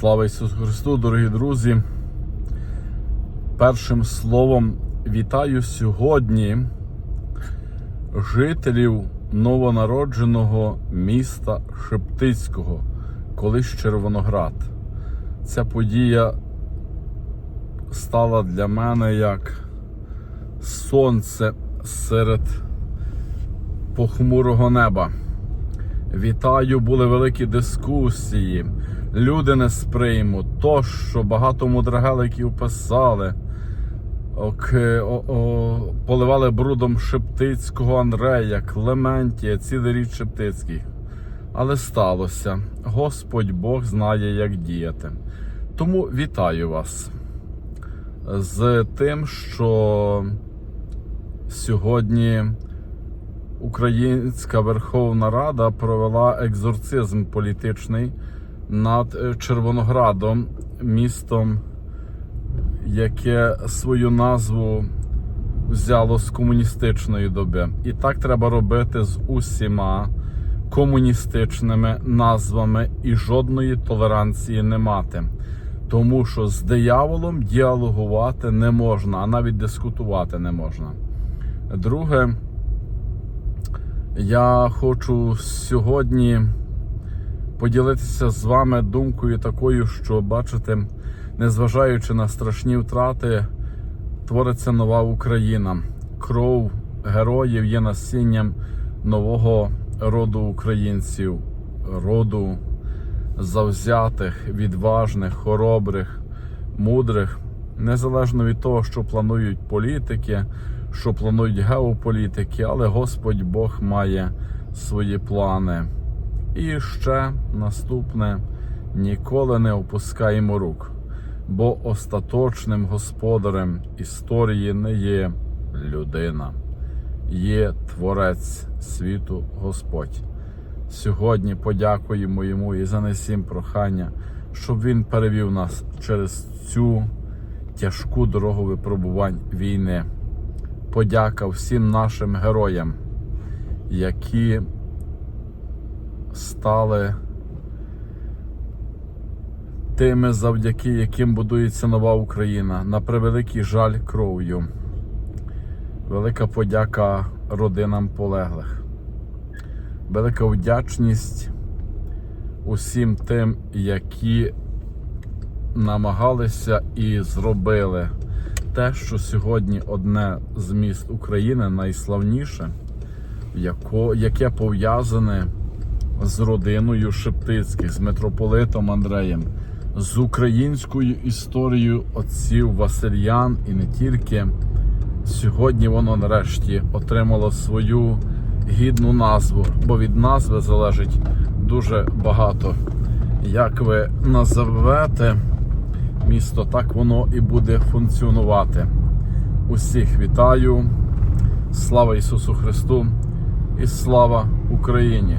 Слава Ісусу Христу, дорогі друзі. Першим словом вітаю сьогодні жителів новонародженого міста Шептицького, колись Червоноград. Ця подія стала для мене як сонце серед похмурого неба. Вітаю, були великі дискусії. Люди не сприймуть. То, що багато мудрагеликів писали, ок, о, о, поливали брудом Шептицького Андрея, Клементія, цілий рід Шептицький. Але сталося. Господь Бог знає, як діяти. Тому вітаю вас з тим, що сьогодні. Українська Верховна Рада провела екзорцизм політичний над е, Червоноградом, містом, яке свою назву взяло з комуністичної доби. І так треба робити з усіма комуністичними назвами і жодної толеранції не мати. Тому що з дияволом діалогувати не можна, а навіть дискутувати не можна. Друге, я хочу сьогодні поділитися з вами думкою такою, що бачите, незважаючи на страшні втрати, твориться нова Україна. Кров героїв є насінням нового роду українців, роду завзятих, відважних, хоробрих, мудрих, незалежно від того, що планують політики що планують геополітики, але Господь Бог має свої плани. І ще наступне ніколи не опускаємо рук, бо остаточним господарем історії не є людина, є Творець світу Господь. Сьогодні подякуємо йому і занесім прохання, щоб він перевів нас через цю тяжку дорогу випробувань війни подяка всім нашим героям, які стали тими, завдяки яким будується нова Україна. На превеликий жаль кров'ю. Велика подяка родинам полеглих. Велика вдячність усім тим, які намагалися і зробили те, що сьогодні одне з міст України найславніше, яке пов'язане з родиною Шептицьких, з митрополитом Андреєм, з українською історією отців Васильян і не тільки. Сьогодні воно нарешті отримало свою гідну назву, бо від назви залежить дуже багато. Як ви назовете місто, так воно і буде функціонувати. Усіх вітаю. Слава Ісусу Христу і слава Україні!